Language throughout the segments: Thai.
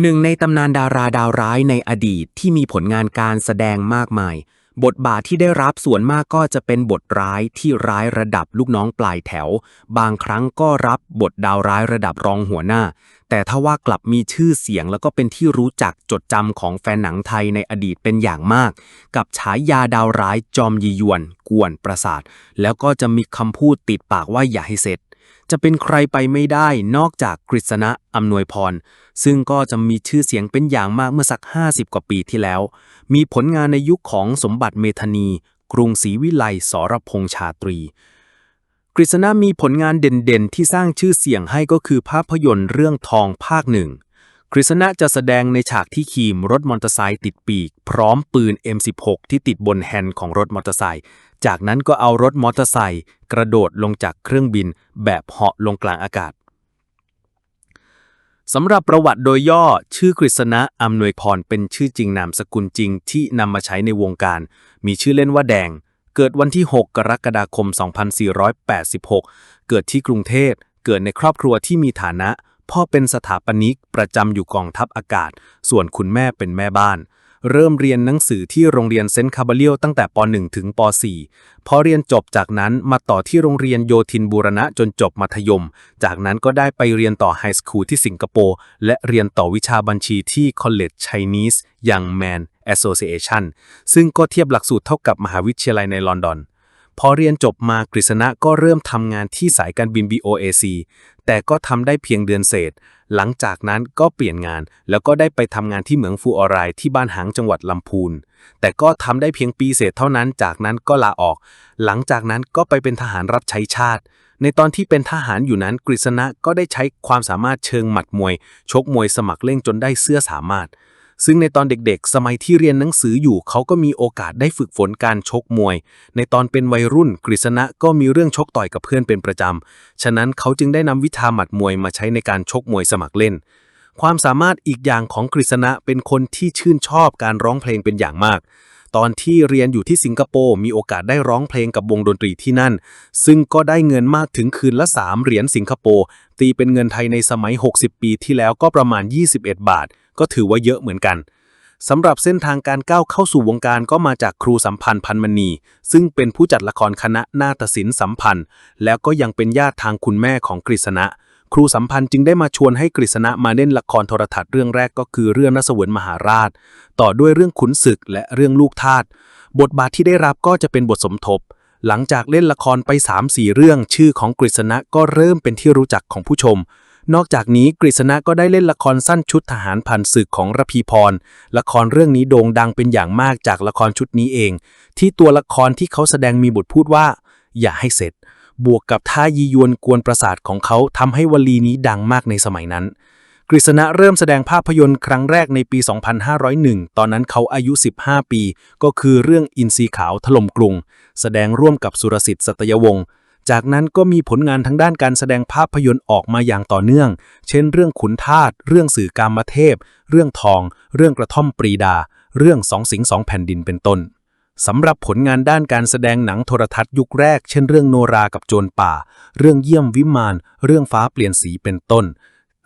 หนึ่งในตำนานดาราดาวร้ายในอดีตที่มีผลงานการแสดงมากมาย บทบาทที่ได้รับส่วนมากก็จะเป็นบทร้ายที่ร้ายระดับลูกน้องปลายแถว บางครั้งก็รับบทดาวร้ายระดับรองหัวหน้า แต่ถ้าว่ากลับมีชื่อเสียงแล้วก็เป็นที่รู้จักจดจำของแฟนหนังไทยในอดีตเป็นอย่างมาก กับฉายาดาวร้ายจอมยียวน กวนประสาท แล้วก็จะมีคำพูดติดปากว่าอย่าให้เสร็จ จะเป็นใครไปไม่ได้นอกจากกฤษณะอำนวยพร ซึ่งก็จะมีชื่อเสียงเป็นอย่างมากเมื่อสัก 50 กว่าปีที่แล้ว มีผลงานในยุคของสมบัติเมธานี กรุงศรีวิไลสรพงษ์ชาตรี กฤษณะมีผลงานเด่นๆ ที่สร้างชื่อเสียงให้ก็คือภาพยนตร์เรื่องทองภาคหนึ่งกฤษณะจะแสดงในฉากที่ขี่รถมอเตอร์ไซค์ติดปีก พร้อมปืน M16 ที่ติดบนแฮนด์ของรถมอเตอร์ไซค์ จากนั้นก็เอารถมอเตอร์ไซค์กระโดดลงจากเครื่องบินแบบเหาะลงกลางอากาศสำหรับประวัติโดยย่อชื่อกฤษณะอำนวยพรเป็นชื่อจริงนามสกุลจริงที่นำมาใช้ในวงการ มีชื่อเล่นว่าแดง เกิดวันที่ 6 กรกฎาคม 2486 เกิดที่กรุงเทพ เกิดในครอบครัวที่มีฐานะ พ่อเป็นสถาปนิกประจำอยู่กองทัพอากาศ ส่วนคุณแม่เป็นแม่บ้าน เริ่มเรียนหนังสือที่โรงเรียนเซนต์คาบาเลียวตั้งแต่ป .1 ถึงป .4 พอเรียนจบจากนั้นมาต่อที่โรงเรียนโยธินบูรณะจนจบมัธยม จากนั้นก็ได้ไปเรียนต่อไฮสคูลที่สิงคโปร์และเรียนต่อวิชาบัญชีที่ College Chinese Young Man Association ซึ่งก็เทียบหลักสูตรเท่ากับมหาวิทยาลัยในลอนดอน พอเรียนจบมากฤษณะก็เริ่มทำงานที่สายการบิน BOAC แต่ก็ทำได้เพียงเดือนเศษ หลังจากนั้นก็เปลี่ยนงาน แล้วก็ได้ไปทำงานที่เหมืองฟูออรายที่บ้านหางจังหวัดลำพูน แต่ก็ทำได้เพียงปีเศษเท่านั้น จากนั้นก็ลาออก หลังจากนั้นก็ไปเป็นทหารรับใช้ชาติ ในตอนที่เป็นทหารอยู่นั้นกฤษณะก็ได้ใช้ความสามารถเชิงหมัดมวย ชกมวยสมัครเล่นจนได้เสื้อสามารถ ซึ่งในตอนเด็กๆ สมัยที่เรียนหนังสืออยู่เขาก็มีโอกาสได้ฝึกฝนการชกมวย ในตอนเป็นวัยรุ่นกฤษณะก็มีเรื่องชกต่อยกับเพื่อนเป็นประจำ ฉะนั้นเขาจึงได้นำวิชาหมัดมวยมาใช้ในการชกมวยสมัครเล่น ความสามารถอีกอย่างของกฤษณะเป็นคนที่ชื่นชอบการร้องเพลงเป็นอย่างมาก ตอนที่เรียนอยู่ที่สิงคโปร์มีโอกาสได้ร้องเพลงกับวงดนตรีที่นั่น ซึ่งก็ได้เงินมากถึงคืนละ3เหรียญสิงคโปร์ตีเป็นเงินไทยในสมัย 60 ปีที่แล้วก็ประมาณ 21 บาท ก็ถือว่าเยอะเหมือนกันสำหรับเส้นทางการก้าวเข้าสู่วงการก็มาจากครูสัมพันธ์พันมณี ซึ่งเป็นผู้จัดละครคณะนาฏศิลป์สัมพันธ์ แล้วก็ยังเป็นญาติทางคุณแม่ของกฤษณะ ครูสัมพันธ์จึงได้มาชวนให้กฤษณะมาเล่นละครโทรทัศน์เรื่องแรกก็คือเรื่องนสวนมหาราช ต่อด้วยเรื่องขุนศึกและเรื่องลูกทาสบทบาทที่ได้รับก็จะเป็นบทสมทบ หลังจากเล่นละครไป 3-4 เรื่อง ชื่อของกฤษณะก็เริ่มเป็นที่รู้จักของผู้ชม นอกจากนี้กฤษณะก็ได้เล่นละครสั้นชุดทหารผ่านศึกของระพีพร ละครเรื่องนี้โด่งดังเป็นอย่างมากจากละครชุดนี้เอง ที่ตัวละครที่เขาแสดงมีบทพูดว่า อย่าให้เสร็จ บวกกับท่ายียวนกวนประสาทของเขาทำให้วลีนี้ดังมากในสมัยนั้น กฤษณะเริ่มแสดงภาพยนตร์ครั้งแรกในปี 2501 ตอนนั้นเขาอายุ 15 ปี ก็คือเรื่องอินทรีขาวถล่มกรุง แสดงร่วมกับสุรสิทธิ์สัตยวงศ์ จากนั้นก็มีผลงานทางด้านการแสดงภาพยนตร์ออกมาอย่างต่อเนื่อง เช่นเรื่องขุนทาสเรื่องสื่อกามเทพ เรื่องทอง เรื่องกระท่อมปรีดา เรื่องสองสิงสองแผ่นดินเป็นต้นสำหรับผลงานด้านการแสดงหนังโทรทัศน์ยุคแรก เช่นเรื่องโนรากับโจรป่า เรื่องเยี่ยมวิมาน เรื่องฟ้าเปลี่ยนสีเป็นต้น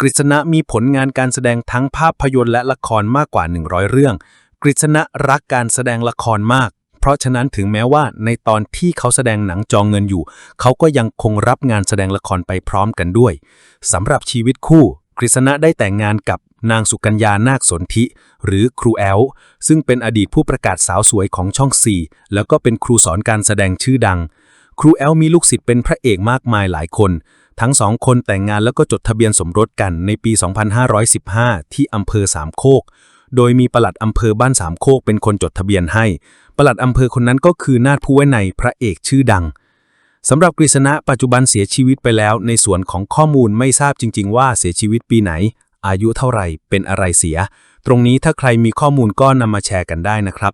กฤษณะมีผลงานการแสดงทั้งภาพยนตร์และละครมากกว่า 100 เรื่อง กฤษณะรักการแสดงละครมาก ราะฉะนั้นถึงแม้ว่าในตอนที่เขาแสดงหนังจองเงินอยู่ เขาก็ยังคงรับงานแสดงละครไปพร้อมกันด้วยสำหรับชีวิตคู่กฤษณะได้แต่งงานกับนางสุกัญญานาคสนธิ หรือครูแอล ซึ่งเป็นอดีตผู้ประกาศสาวสวยของช่อง 4 แล้วก็เป็นครูสอนการแสดงชื่อดัง ครูแอลมีลูกศิษย์เป็นพระเอกมากมายหลายคน ทั้งสองคนแต่งงานแล้วก็จดทะเบียนสมรสกันในปี 2515 ที่อำเภอสามโคก โดยมีปลัดอำเภอบ้านสามโคกเป็นคนจดทะเบียนให้ ปลัดอำเภอคนนั้นก็คือนาถผู้ไว้ในพระเอกชื่อดังสำหรับกฤษณะปัจจุบันเสียชีวิตไปแล้ว ในส่วนของข้อมูลไม่ทราบจริง ๆ ว่าเสียชีวิตปีไหน อายุเท่าไหร่เป็นอะไรเสีย ตรงนี้ถ้าใครมีข้อมูลก็นำมาแชร์กันได้นะครับ